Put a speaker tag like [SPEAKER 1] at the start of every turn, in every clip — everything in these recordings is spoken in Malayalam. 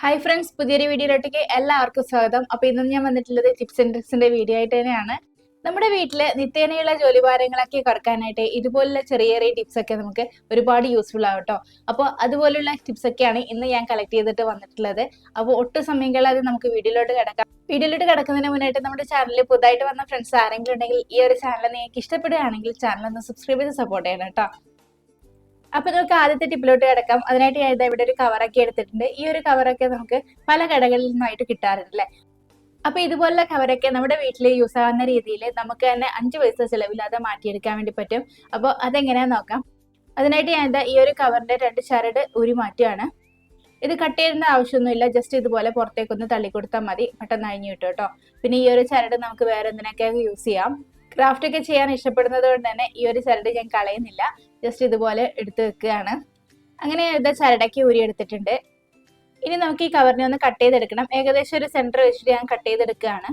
[SPEAKER 1] ഹായ് ഫ്രണ്ട്സ് പുതിയൊരു വീഡിയോയിലോട്ടേക്ക് എല്ലാവർക്കും സ്വാഗതം. അപ്പൊ ഇന്ന് ഞാൻ വന്നിട്ടുള്ളത് ടിപ്സ് ആൻഡ് ട്രിക്സിന്റെ വീഡിയോ ആയിട്ട് തന്നെയാണ്. നമ്മുടെ വീട്ടിൽ നിത്യേനയുള്ള ജോലിഭാരങ്ങളൊക്കെ കുറക്കാനായിട്ട് ഇതുപോലുള്ള ചെറിയ ചെറിയ ടിപ്സ് ഒക്കെ നമുക്ക് ഒരുപാട് യൂസ്ഫുൾ ആവും കേട്ടോ അപ്പോൾ അതുപോലുള്ള ടിപ്സ് ഒക്കെയാണ് ഇന്ന് ഞാൻ കളക്ട് ചെയ്തിട്ട് വന്നിട്ടുള്ളത്. അപ്പോൾ ഒട്ടും സമയം കളയാതെ നമുക്ക് വീഡിയോയിലോട്ട് കിടക്കാം. വീഡിയോയിലോട്ട് കിടക്കുന്നതിന് മുന്നായിട്ട് നമ്മുടെ ചാനലിൽ പുതുതായിട്ട് വന്ന ഫ്രണ്ട്സ് ആരെങ്കിലും ഉണ്ടെങ്കിൽ ഈ ഒരു ചാനൽ നിങ്ങൾക്ക് ഇഷ്ടപ്പെടുകയാണെങ്കിൽ ചാനൽ ഒന്ന് സബ്സ്ക്രൈബ് ചെയ്ത് സപ്പോർട്ട് ചെയ്യണം കേട്ടോ അപ്പൊ നമുക്ക് ആദ്യത്തെ ടിപ്പിലോട്ട് കിടക്കാം. അതിനായിട്ട് ഞാൻ ഇതാ ഇവിടെ ഒരു കവറൊക്കെ എടുത്തിട്ടുണ്ട്. ഈ ഒരു കവറൊക്കെ നമുക്ക് പല കടകളിൽ നിന്നായിട്ട് കിട്ടാറുണ്ട് അല്ലേ? അപ്പൊ ഇതുപോലുള്ള കവറൊക്കെ നമ്മുടെ വീട്ടിൽ യൂസ് ആവുന്ന രീതിയിൽ നമുക്ക് തന്നെ അഞ്ച് പൈസ ചിലവില്ലാതെ മാറ്റിയെടുക്കാൻ വേണ്ടി പറ്റും. അപ്പോൾ അതെങ്ങനെയാന്ന് നോക്കാം. അതിനായിട്ട് ഞാൻ എന്താ ഈ ഒരു കവറിന്റെ രണ്ട് ചരട് ഉരി മാറ്റുകയാണ് ഇത് കട്ട് ചെയ്യേണ്ട ആവശ്യമൊന്നുമില്ല. ജസ്റ്റ് ഇതുപോലെ പുറത്തേക്കൊന്ന് തള്ളി കൊടുത്താൽ മതി. പെട്ടെന്ന് അഴിഞ്ഞു കിട്ടും കേട്ടോ. പിന്നെ ഈ ഒരു ചരട് നമുക്ക് വേറെ എന്തിനൊക്കെ യൂസ് ചെയ്യാം. ക്രാഫ്റ്റ് ഒക്കെ ചെയ്യാൻ ഇഷ്ടപ്പെടുന്നത് കൊണ്ട് തന്നെ ഈ ഒരു ചരട് ഞാൻ കളയുന്നില്ല. ജസ്റ്റ് ഇതുപോലെ എടുത്ത് വെക്കുകയാണ്. അങ്ങനെ ഇത് ചരടക്കി ഊരി എടുത്തിട്ടുണ്ട്. ഇനി നമുക്ക് ഈ കവറിനെ ഒന്ന് കട്ട് ചെയ്തെടുക്കണം. ഏകദേശം ഒരു സെന്റർ വെച്ചിട്ട് ഞാൻ കട്ട് ചെയ്തെടുക്കുകയാണ്.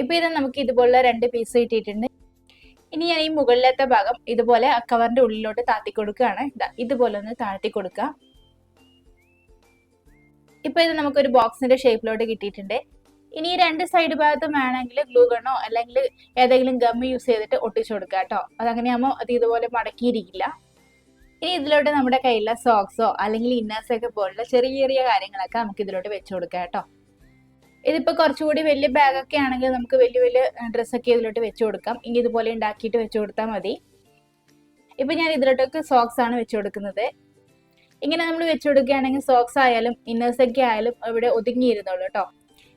[SPEAKER 1] ഇപ്പൊ ഇത് നമുക്ക് ഇതുപോലുള്ള രണ്ട് പീസ് കിട്ടിയിട്ടുണ്ട്. ഇനി ഞാൻ ഈ മുകളിലത്തെ ഭാഗം ഇതുപോലെ കവറിന്റെ ഉള്ളിലോട്ട് താത്തി കൊടുക്കുകയാണ്. ഇതാ ഇതുപോലെ ഒന്ന് താഴ്ത്തി കൊടുക്കുക ഇപ്പൊ ഇത് നമുക്കൊരു ബോക്സിന്റെ ഷേപ്പിലോട്ട് കിട്ടിയിട്ടുണ്ട്. ഇനി ഈ രണ്ട് സൈഡ് ഭാഗത്തും വേണമെങ്കിൽ ഗ്ലൂ ഗണ്ണോ അല്ലെങ്കിൽ ഏതെങ്കിലും ഗം യൂസ് ചെയ്തിട്ട് ഒട്ടിച്ചു കൊടുക്കുക കേട്ടോ. അതങ്ങനെയാകുമ്പോൾ അത് ഇതുപോലെ മടക്കിയിരിക്കില്ല. ഇനി ഇതിലോട്ട് നമ്മുടെ കയ്യിലുള്ള സോക്സോ അല്ലെങ്കിൽ ഇന്നേഴ്സോ ഒക്കെ പോലുള്ള ചെറിയ ചെറിയ കാര്യങ്ങളൊക്കെ നമുക്ക് ഇതിലോട്ട് വെച്ചു കൊടുക്കാം കേട്ടോ. ഇതിപ്പോൾ കുറച്ചുകൂടി വലിയ ബാഗൊക്കെ ആണെങ്കിൽ നമുക്ക് വലിയ വലിയ ഡ്രസ്സൊക്കെ ഇതിലോട്ട് വെച്ചു കൊടുക്കാം. ഇനി ഇതുപോലെ ഉണ്ടാക്കിയിട്ട് വെച്ചു കൊടുത്താൽ മതി. ഇപ്പം ഞാൻ ഇതിലോട്ടൊക്കെ സോക്സ് ആണ് വെച്ചു കൊടുക്കുന്നത്. ഇങ്ങനെ നമ്മൾ വെച്ചു കൊടുക്കുകയാണെങ്കിൽ സോക്സ് ആയാലും ഇന്നേഴ്സ് ഒക്കെ ആയാലും ഇവിടെ ഒതുങ്ങിയിരുന്നുള്ളൂ കേട്ടോ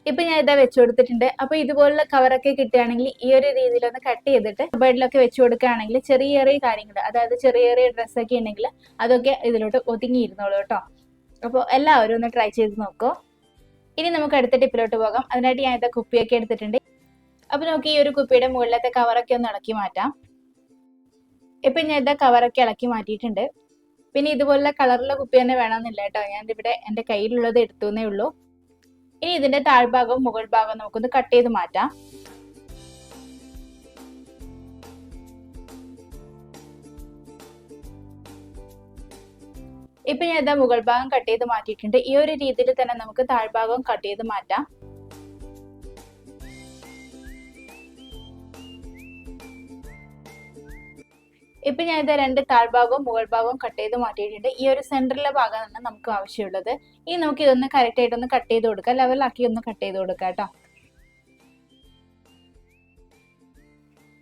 [SPEAKER 1] ഇപ്പൊ ഞാൻ ഇതാ വെച്ചു കൊടുത്തിട്ടുണ്ട്. അപ്പൊ ഇതുപോലുള്ള കവറൊക്കെ കിട്ടുകയാണെങ്കിൽ ഈ ഒരു രീതിയിൽ ഒന്ന് കട്ട് ചെയ്തിട്ട് ബെഡിലൊക്കെ വെച്ചു കൊടുക്കുകയാണെങ്കിൽ ചെറിയ ചെറിയ കാര്യങ്ങൾ അതായത് ചെറിയ ചെറിയ ഡ്രസ്സൊക്കെ ഉണ്ടെങ്കിൽ അതൊക്കെ ഇതിലോട്ട് ഒതുങ്ങിയിരുന്നുള്ളൂ കേട്ടോ അപ്പോൾ എല്ലാവരും ഒന്ന് ട്രൈ ചെയ്ത് നോക്കൂ. ഇനി നമുക്ക് അടുത്ത ടിപ്പിലോട്ട് പോകാം. അതിനായിട്ട് ഞാൻ ഇതാ കുപ്പിയൊക്കെ എടുത്തിട്ടുണ്ട്. അപ്പൊ നമുക്ക് ഈ ഒരു കുപ്പിയുടെ മുകളിലത്തെ കവറൊക്കെ ഒന്ന് ഇളക്കി മാറ്റാം. ഇപ്പൊ ഞാൻ ഇതാ കവറൊക്കെ ഇളക്കി മാറ്റിയിട്ടുണ്ട്. പിന്നെ ഇതുപോലുള്ള കളറുള്ള കുപ്പി തന്നെ വേണമെന്നില്ല കേട്ടോ. ഞാൻ ഇവിടെ എന്റെ കയ്യിലുള്ളത് എടുത്തുന്നേ ഉള്ളൂ. ഇനി ഇതിന്റെ താഴ്ഭാഗവും മുകൾ ഭാഗവും നമുക്കൊന്ന് കട്ട് ചെയ്ത് മാറ്റാം. ഇപ്പൊ ഞാൻ ഇതാ മുകൾ ഭാഗം കട്ട് ചെയ്ത് മാറ്റിയിട്ടുണ്ട്. ഈ ഒരു രീതിയിൽ തന്നെ നമുക്ക് താഴ്ഭാഗവും കട്ട് ചെയ്ത് മാറ്റാം. ഇപ്പൊ ഞാൻ ഇത് രണ്ട് താഴ്ഭാഗവും മുകൾ ഭാഗവും കട്ട് ചെയ്ത് മാറ്റിയിട്ടുണ്ട്. ഈ ഒരു സെന്ററിലെ ഭാഗമാണ് നമുക്ക് ആവശ്യമുള്ളത്. ഇനി നമുക്ക് ഇതൊന്ന് കറക്റ്റ് ആയിട്ട് ഒന്ന് കട്ട് ചെയ്ത് കൊടുക്കുക ലെവലാക്കി ഒന്ന് കട്ട് ചെയ്ത് കൊടുക്കാം കേട്ടോ.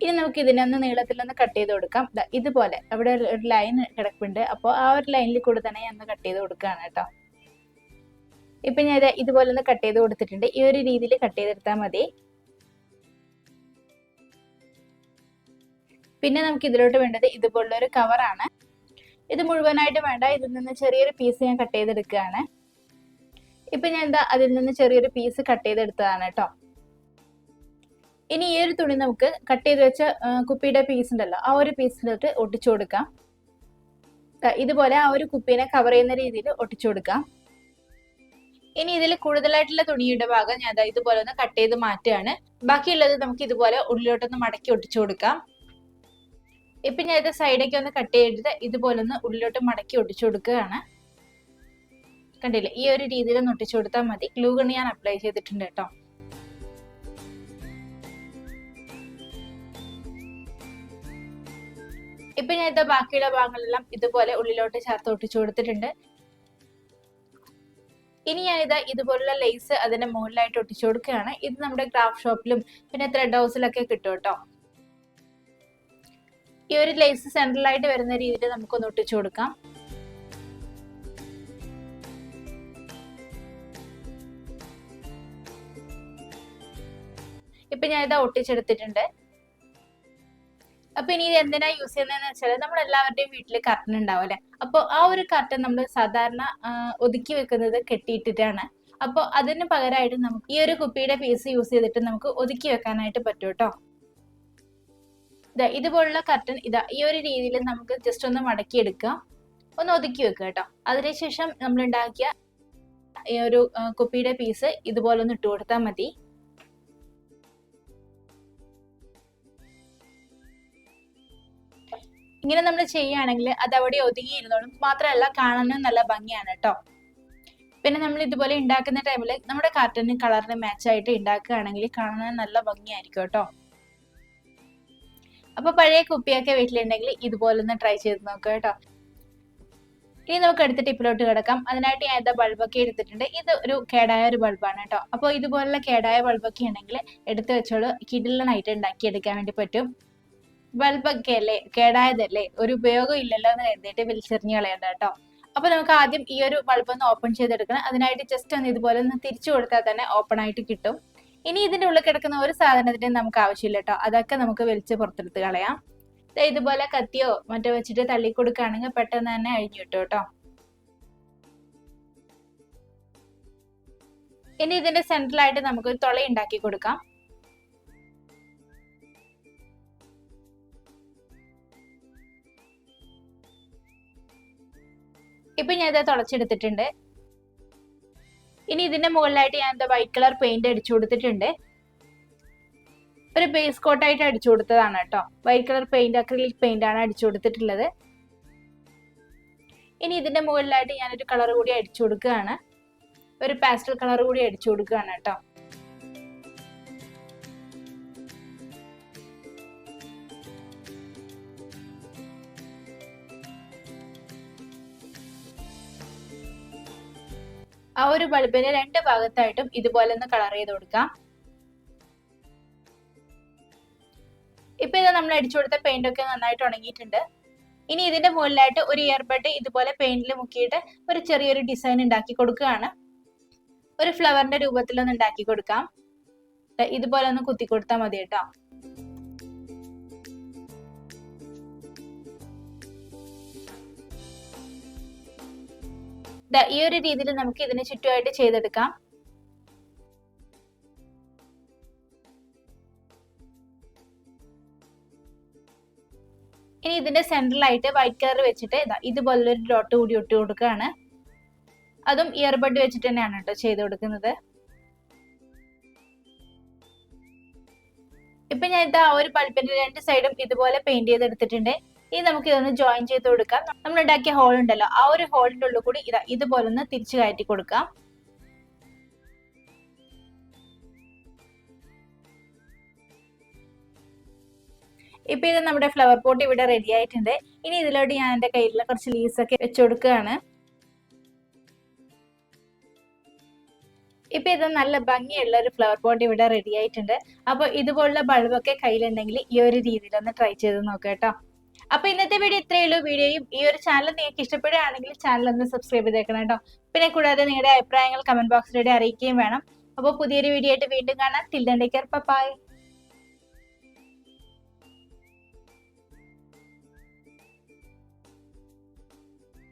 [SPEAKER 1] ഇനി നമുക്ക് ഇതിനെ ഒന്ന് നീളത്തിൽ ഒന്ന് കട്ട് ചെയ്ത് കൊടുക്കാം. ഇതുപോലെ. അവിടെ ഒരു ലൈൻ കിടക്കുന്നുണ്ട് അപ്പോൾ ആ ഒരു ലൈനിൽ കൂടെ തന്നെ ഞാൻ ഒന്ന് കട്ട് ചെയ്ത് കൊടുക്കുകയാണ് കേട്ടോ. ഇപ്പൊ ഞാൻ ഇത് ഇതുപോലെ ഒന്ന് കട്ട് ചെയ്ത് കൊടുത്തിട്ടുണ്ട്. ഈ ഒരു രീതിയിൽ കട്ട് ചെയ്തെടുത്താൽ മതി. പിന്നെ നമുക്ക് ഇതിലോട്ട് വേണ്ടത് ഇതുപോലുള്ള ഒരു കവറാണ് ഇത് മുഴുവനായിട്ട് വേണ്ട ഇതിൽ നിന്ന് ചെറിയൊരു പീസ് ഞാൻ കട്ട് ചെയ്തെടുക്കുകയാണ്. ഇപ്പൊ ഞാൻ എന്താ അതിൽ നിന്ന് ചെറിയൊരു പീസ് കട്ട് ചെയ്തെടുത്തതാണ് കേട്ടോ ഇനി ഈ ഒരു തുണി നമുക്ക് കട്ട് ചെയ്ത് വെച്ച കുപ്പിയുടെ പീസ് ഉണ്ടല്ലോ ആ ഒരു പീസിലോട്ട് ഒട്ടിച്ചു കൊടുക്കാം. ഇതുപോലെ ആ ഒരു കുപ്പീനെ കവർ ചെയ്യുന്ന രീതിയിൽ ഒട്ടിച്ചു കൊടുക്കാം. ഇനി ഇതിൽ കൂടുതലായിട്ടുള്ള തുണിയുടെ ഭാഗം ഞാൻ ഇതുപോലെ ഒന്ന് കട്ട് ചെയ്ത് മാറ്റുകയാണ്. ബാക്കിയുള്ളത് നമുക്ക് ഇതുപോലെ ഉള്ളിലോട്ടൊന്ന് മടക്കി ഒട്ടിച്ചു കൊടുക്കാം. ഇപ്പൊ ഞാൻ ഇത് സൈഡൊക്കെ ഒന്ന് കട്ട് ചെയ്തിട്ട് ഇതുപോലെ ഒന്ന് ഉള്ളിലോട്ട് മടക്കി ഒട്ടിച്ചു കൊടുക്കുകയാണ്. കണ്ടില്ലേ? ഈ ഒരു രീതിയിൽ ഒന്ന് ഒട്ടിച്ചു കൊടുത്താൽ മതി. ഗ്ലൂ ഗണ് ഞാൻ അപ്ലൈ ചെയ്തിട്ടുണ്ട് കേട്ടോ. ഇപ്പൊ ഞാൻ ഇത് ബാക്കിയുള്ള ഭാഗങ്ങളെല്ലാം ഇതുപോലെ ഉള്ളിലോട്ട് ചേർത്ത് ഒട്ടിച്ചു കൊടുത്തിട്ടുണ്ട്. ഇനി ഞാനിത് ഇതുപോലുള്ള ലേസ് അതിന്റെ മുകളിലായിട്ട് ഒട്ടിച്ചു കൊടുക്കുകയാണ്. ഇത് നമ്മുടെ ക്രാഫ്റ്റ് ഷോപ്പിലും പിന്നെ ത്രെഡ് ഹൗസിലൊക്കെ കിട്ടും കേട്ടോ. ഈ ഒരു ലേസ് സെൻട്രലായിട്ട് വരുന്ന രീതിയിൽ നമുക്കൊന്ന് ഒട്ടിച്ചു കൊടുക്കാം. ഇപ്പൊ ഞാൻ ഇത് ഒട്ടിച്ചെടുത്തിട്ടുണ്ട്. അപ്പൊ ഇനി ഇത് എന്തിനാ യൂസ് ചെയ്യുന്നതെന്ന് വെച്ചാൽ നമ്മൾ എല്ലാവരുടെയും വീട്ടിൽ കർട്ടൻ ഉണ്ടാവും അല്ലെ? അപ്പോൾ ആ ഒരു കർട്ടൻ നമ്മൾ സാധാരണ ഒതുക്കി വെക്കുന്നത് കെട്ടിയിട്ടിട്ടാണ്. അപ്പോൾ അതിന് പകരമായിട്ട് നമുക്ക് ഈ ഒരു കുപ്പിയുടെ പീസ് യൂസ് ചെയ്തിട്ട് നമുക്ക് ഒതുക്കി വെക്കാനായിട്ട് പറ്റും കേട്ടോ. ഇതാ ഇതുപോലുള്ള കർട്ടൻ ഇതാ ഈ ഒരു രീതിയിൽ നമുക്ക് ജസ്റ്റ് ഒന്ന് മടക്കിയെടുക്കാം ഒന്ന് ഒതുക്കി വെക്കുക കേട്ടോ. അതിനുശേഷം നമ്മൾ ഉണ്ടാക്കിയ ഈ ഒരു കുപ്പിയുടെ പീസ് ഇതുപോലെ ഒന്ന് ഇട്ട് കൊടുത്താൽ മതി. ഇങ്ങനെ നമ്മൾ ചെയ്യുകയാണെങ്കിൽ അത് അവിടെ ഒതുങ്ങിയിരുന്നോളും മാത്രമല്ല കാണാനും നല്ല ഭംഗിയാണ് കേട്ടോ. പിന്നെ നമ്മൾ ഇതുപോലെ ഉണ്ടാക്കുന്ന ടൈമിൽ നമ്മുടെ കാർട്ടന് കളറിന് മാച്ചായിട്ട് ഉണ്ടാക്കുകയാണെങ്കിൽ കാണാൻ നല്ല ഭംഗിയായിരിക്കും കേട്ടോ. അപ്പൊ പഴയ കുപ്പിയൊക്കെ വീട്ടിലുണ്ടെങ്കിൽ ഇതുപോലെ ഒന്ന് ട്രൈ ചെയ്ത് നോക്കുക കേട്ടോ. ഇനി നമുക്ക് അടുത്ത ടിപ്പിലോട്ട് കിടക്കാം. അതിനായിട്ട് ഞാൻ ഇതാ ബൾബൊക്കെ എടുത്തിട്ടുണ്ട്. ഇത് ഒരു കേടായ ഒരു ബൾബാണ് കേട്ടോ. അപ്പോൾ ഇതുപോലുള്ള കേടായ ബൾബൊക്കെ ഉണ്ടെങ്കിൽ എടുത്തു വെച്ചോളൂ. കിഡിലനായിട്ട് ഉണ്ടാക്കിയെടുക്കാൻ വേണ്ടി പറ്റും. ബൾബൊക്കെ അല്ലേ? കേടായതല്ലേ? ഒരു ഉപയോഗം ഇല്ലല്ലോ എന്ന് കരുതിയിട്ട് വലിച്ചെറിഞ്ഞ് കളയണ്ട കേട്ടോ. അപ്പൊ നമുക്ക് ആദ്യം ഈ ഒരു ബൾബ് ഒന്ന് ഓപ്പൺ ചെയ്തെടുക്കണം. അതിനായിട്ട് ജസ്റ്റ് ഒന്ന് ഇതുപോലെ ഒന്ന് തിരിച്ചു കൊടുത്താൽ തന്നെ ഓപ്പൺ ആയിട്ട് കിട്ടും. ഇനി ഇതിന്റെ ഉള്ളിൽ കിടക്കുന്ന ഒരു സാധനത്തിന് നമുക്ക് ആവശ്യമില്ല കേട്ടോ. അതൊക്കെ നമുക്ക് വലിച്ച് പുറത്തെടുത്ത് കളയാം. ഇതുപോലെ കത്തിയോ മറ്റോ വെച്ചിട്ട് തള്ളി കൊടുക്കുകയാണെങ്കിൽ പെട്ടെന്ന് തന്നെ അഴിഞ്ഞു കിട്ടും കേട്ടോ. ഇനി ഇതിന്റെ സെൻട്രലായിട്ട് നമുക്ക് ഒരു തുള ഉണ്ടാക്കി കൊടുക്കാം. ഇപ്പൊ ഞാൻ ഇത് തുളച്ചെടുത്തിട്ടുണ്ട്. ഇനി ഇതിന്റെ മുകളിലായിട്ട് ഞാൻ എന്താ വൈറ്റ് കളർ പെയിന്റ് അടിച്ചു കൊടുത്തിട്ടുണ്ട്. ഒരു ബേസ് കോട്ടായിട്ട് അടിച്ചു കൊടുത്തതാണ് കേട്ടോ. White colour paint acrylic paint ആണ് അടിച്ചു കൊടുത്തിട്ടുള്ളത്. ഇനി ഇതിന്റെ മുകളിലായിട്ട് ഞാനൊരു കളർ കൂടി അടിച്ചു കൊടുക്കുകയാണ്. ഒരു പാസ്റ്റൽ കളർ കൂടി അടിച്ചു കൊടുക്കുകയാണ് കേട്ടോ. ആ ഒരു ബൾബിന് രണ്ട് ഭാഗത്തായിട്ടും ഇതുപോലെ ഒന്ന് കളർ ചെയ്ത് കൊടുക്കാം. ഇപ്പൊ ഇത് നമ്മൾ അടിച്ചു കൊടുത്ത പെയിന്റ് ഒക്കെ നന്നായിട്ട് ഉണങ്ങിയിട്ടുണ്ട്. ഇനി ഇതിന്റെ മുകളിലായിട്ട് ഒരു ഇയർബഡ് ഇതുപോലെ പെയിന്റിൽ മുക്കിയിട്ട് ഒരു ചെറിയൊരു ഡിസൈൻ ഉണ്ടാക്കി കൊടുക്കുകയാണ്. ഒരു ഫ്ലവറിന്റെ രൂപത്തിലൊന്ന് ഉണ്ടാക്കി കൊടുക്കാം. ഇതുപോലെ ഒന്ന് കുത്തി കൊടുത്താൽ മതി കേട്ടോ. ഈ ഒരു രീതിയിൽ നമുക്ക് ഇതിന് ചുറ്റുമായിട്ട് ചെയ്തെടുക്കാം. ഇനി ഇതിന്റെ സെന്ററിലായിട്ട് വൈറ്റ് കളർ വെച്ചിട്ട് ഇതാ ഇതുപോലൊരു ഡോട്ട് കൂടി ഒട്ടി കൊടുക്കുകയാണ്. അതും ഇയർബഡ് വെച്ചിട്ട് തന്നെയാണ് കേട്ടോ ചെയ്ത് കൊടുക്കുന്നത്. ഇപ്പൊ ഞാൻ ഇതാ ഒരു പൾപ്പിന്റെ രണ്ട് സൈഡും ഇതുപോലെ പെയിന്റ് ചെയ്തെടുത്തിട്ടുണ്ട്. ഇനി നമുക്ക് ഇതൊന്ന് ജോയിൻ ചെയ്ത് കൊടുക്കാം. നമ്മൾ ഉണ്ടാക്കിയ ഹോൾ ഉണ്ടല്ലോ ആ ഒരു ഹോളിന്റെ ഉള്ളിൽ കൂടി ഇതാ ഇതുപോലെ ഒന്ന് തിരിച്ചു കയറ്റി കൊടുക്കാം. ഇപ്പൊ ഇത് നമ്മുടെ ഫ്ലവർ പോട്ട് ഇവിടെ റെഡി ആയിട്ടുണ്ട്. ഇനി ഇതിലോട്ട് ഞാൻ എന്റെ കയ്യിലുള്ള കുറച്ച് ലീവ്സ് ഒക്കെ വെച്ചു കൊടുക്കുകയാണ്. ഇപ്പൊ ഇത് നല്ല ഭംഗിയുള്ള ഒരു ഫ്ലവർ പോട്ട് ഇവിടെ റെഡി ആയിട്ടുണ്ട്. അപ്പൊ ഇതുപോലുള്ള ബൾബൊക്കെ കയ്യിലുണ്ടെങ്കിൽ ഈ ഒരു രീതിയിൽ ഒന്ന് ട്രൈ ചെയ്ത് നോക്കാം കേട്ടോ. അപ്പൊ ഇന്നത്തെ വീഡിയോ ഇത്രയേ ഉള്ളൂ. വീഡിയോയും ഈ ഒരു ചാനൽ നിങ്ങൾക്ക് ഇഷ്ടപ്പെടുകയാണെങ്കിൽ ചാനൽ ഒന്ന് സബ്സ്ക്രൈബ് ചെയ്തേക്കണം കേട്ടോ. പിന്നെ കൂടാതെ നിങ്ങളുടെ അഭിപ്രായങ്ങൾ കമന്റ് ബോക്സിലൂടെ അറിയിക്കുകയും വേണം. അപ്പോൾ പുതിയൊരു വീഡിയോ ആയിട്ട് വീണ്ടും കാണാം. Till then bye